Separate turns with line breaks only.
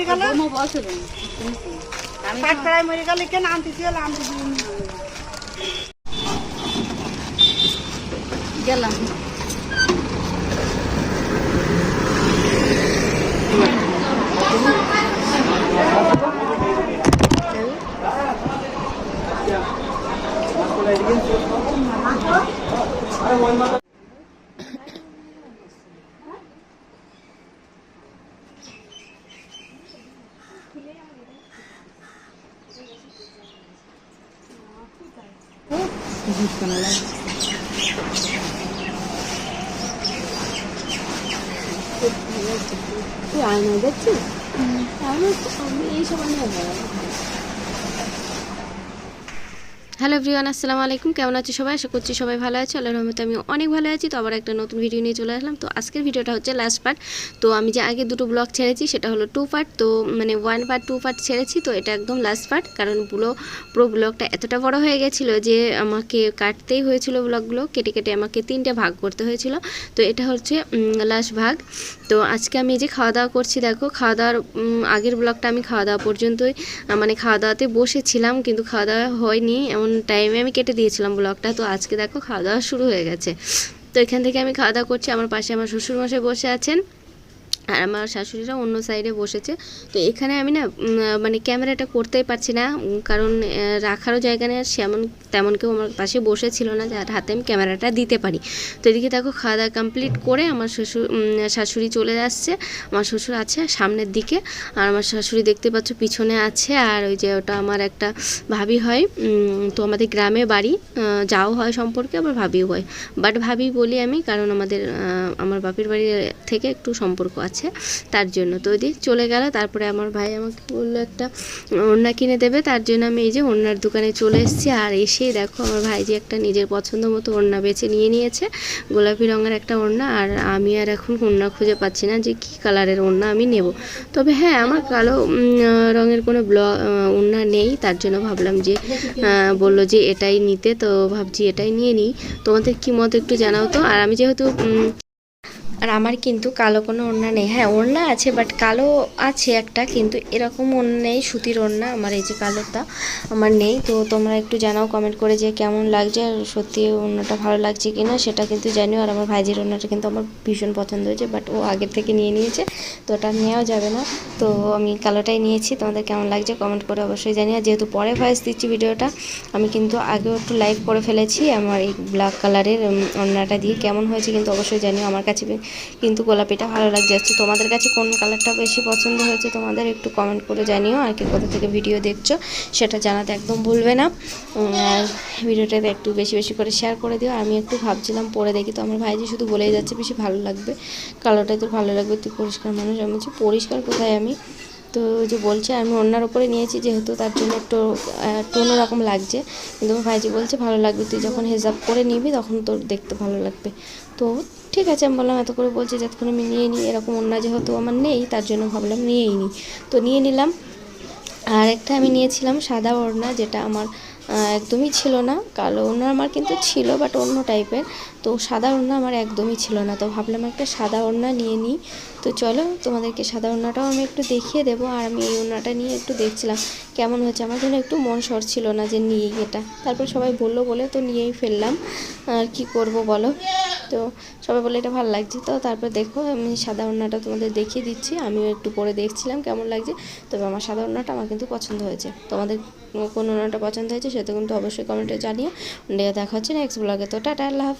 মরে গেল? কাঠ কড়াই মরে গেল কেন আনতেছি হলো আনতেছি
গেলাম আরে ওই মাথা তুই আয়না দেখছিস আমি আমি এইসব আয়না হ্যালো এভরিওয়ান, আসসালামু আলাইকুম। কেমন আছো সবাই? আশা করছি সবাই ভালো আছে। আল্লাহর রহমতে আমি অনেক ভালো আছি। তো আবার একটা নতুন ভিডিও নিয়ে চলে আসলাম। তো আজকের ভিডিওটা হচ্ছে লাস্ট পার্ট তো আমি যে আগে দুটো ব্লগ ছেড়েছি, সেটা হলো টু পার্ট তো মানে ওয়ান পার্ট টু পার্ট ছেড়েছি। তো এটা একদম লাস্ট পার্ট কারণ পুরো পুরো ব্লগটা এতটা বড় হয়ে গেছিল যে আমাকে কাটতেই হয়েছিল ব্লগগুলো কেটে কেটে আমাকে তিনটে ভাগ করতে হয়েছিল। তো এটা হচ্ছে লাস্ট ভাগ। তো আজকে আমি যে খাওয়া দাওয়া করছি, দেখো খাওয়া দাওয়ার আগের ব্লগটা আমি খাওয়া দাওয়া পর্যন্তই মানে খাওয়া দাওয়াতে বসেছিলাম। কিন্তু খাওয়া দাওয়া হয়নি। এমন টাইমে আমি কেটে দিয়েছিলাম ব্লগটা তো আজকে দেখো খাওয়া দাওয়া শুরু হয়ে গেছে। তো এখান থেকে আমি খাওয়া দাওয়া করছি। আমার পাশে আমার শ্বশুরমশাই বসে আছেন। আর আমার শাশুড়িরা অন্য সাইডে বসেছে। তো এখানে আমি না মানে ক্যামেরাটা করতেই পারছি না কারণ রাখারও জায়গা নেই, আর সেমন, তেমন কেউ আমার পাশে বসেছিল না, যার হাতে আমি ক্যামেরাটা দিতে পারি। তো এদিকে দেখো, খাওয়া দাওয়া কমপ্লিট করে আমার শ্বশুর শাশুড়ি চলে আসছে আমার শ্বশুর আছে সামনের দিকে, আর আমার শাশুড়ি দেখতে পাচ্ছ পিছনে আছে, আর ওই যে ওটা আমার একটা ভাবি হয় তো আমাদের গ্রামে বাড়ি যাও হয় সম্পর্কে, আবার ভাবিও হয়। বাট ভাবি বলি আমি, কারণ আমাদের আমার বাপের বাড়ি থেকে একটু সম্পর্ক আছে। তার জন্য। তো ওই চলে গেল, তারপরে আমার ভাই আমাকে বলল একটা ওড়না কিনে দেবে, তার জন্য আমি এই যে ওড়নার দোকানে চলে এসেছি। আর এসে দেখো আমার ভাই যে একটা নিজের পছন্দ মতো ওড়না বেছে নিয়ে নিয়েছে, গোলাপি রঙের একটা ওড়না। আর আমি আর এখন ওড়না খুঁজে পাচ্ছি না যে কী কালারের ওড়না আমি নেব। তবে হ্যাঁ আমার কালো রঙের কোনো ব্ল ওড়না নেই, তার জন্য ভাবলাম যে বলল যে এটাই নিতে, তো ভাবছি এটাই নিয়ে নিই। তোমাদের কি মত একটু জানাও তো। আর আমি যেহেতু আর আমার কিন্তু কালো কোনো ওড়না নেই। হ্যাঁ ওড়না আছে বাট কালো আছে একটা, কিন্তু এরকম ওড়না নেই, সুতির ওড়না, আমার এই যে কালোটা আমার নেই। তো তোমরা একটু জানাও কমেন্ট করে যে কেমন লাগছে, আর সত্যি ওড়নাটা ভালো লাগছে কি না সেটা কিন্তু জানিও। আর আমার ভাইজির ওড়নাটা কিন্তু আমার ভীষণ পছন্দ হয়েছে বাট ও আগের থেকে নিয়ে নিয়েছে, তো ওটা নেওয়া যাবে না। তো আমি কালোটাই নিয়েছি, তোমাদের কেমন লাগছে কমেন্ট করে অবশ্যই জানিও। আর যেহেতু পরে ভয়েস দিচ্ছি ভিডিওটা, আমি কিন্তু আগেও একটু লাইভ করে ফেলেছি, আমার এই ব্ল্যাক কালারের ওড়নাটা দিয়ে কেমন হয়েছে কিন্তু অবশ্যই জানিও। আমার কাছে কিন্তু গোলাপিটা ভালো লাগছে। যাচ্ছে তোমাদের কাছে কোন কালারটা বেশি পছন্দ হয়েছে তোমাদের একটু কমেন্ট করে জানিও, আর কি কোথা থেকে ভিডিও দেখছ সেটা জানাতে একদম ভুলবে না। আর ভিডিওটাতে একটু বেশি বেশি করে শেয়ার করে দিও। আমি একটু ভাবছিলাম, পরে দেখি তো আমার ভাইজি শুধু বলেই যাচ্ছে বেশি ভালো লাগবে। কালারটাই তো ভালো লাগবে, তুই পরিষ্কার মানুষ, আমি বলছি পরিষ্কার কোথায় আমি? তো ওই যে বলছে, আমি অন্যার ওপরে নিয়েছি যেহেতু তার জন্য একটু একটু অন্যরকম লাগছে। কিন্তু আমার ভাইজি বলছে, ভালো লাগবে, তুই যখন হেজাব করে নিবি তখন তোর দেখতে ভালো লাগবে। তো ঠিক আছে, আমি বললাম, এত করে বলছে, যতক্ষণ আমি নিয়ে নিই, এরকম অন্য যেহেতু আমার নেই, তার জন্য ভাবলাম নিয়েই নিই তো নিয়ে নিলাম। আর একটা আমি নিয়েছিলাম সাদা ওড়না, যেটা আমার একদমই ছিল না। কালো ওড়না আমার কিন্তু ছিল বাট অন্য টাইপের তো সাদা ওড়না আমার একদমই ছিল না। তো ভাবলাম একটা সাদা ওড়না নিয়ে নিই। তো চলো, তোমাদেরকে সাদা ওড়নাটাও আমি একটু দেখিয়ে দেবো। আর আমি এই ওড়নাটা নিয়ে একটু দেখছিলাম কেমন হচ্ছে আমার জন্য একটু মন সর ছিল না যে নিয়েই এটা। তারপর সবাই বলল বলে তো নিয়েই ফেললাম। আর কি করব বলো? তো সবাই বলে এটা ভালো লাগছে তো। তারপর দেখো, আমি সাদা ওড়নাটা তোমাদের দেখিয়ে দিচ্ছি। আমিও একটু পরে দেখছিলাম কেমন লাগছে। তবে আমার সাদা ওড়নাটা আমার কিন্তু পছন্দ হয়েছে। তোমাদের কোন ওড়নাটা পছন্দ হয়েছে সেটা কিন্তু অবশ্যই কমেন্টে জানিয়ে দেখা হচ্ছে নেক্সট ব্লগে তো টাটা, আল্লাহ।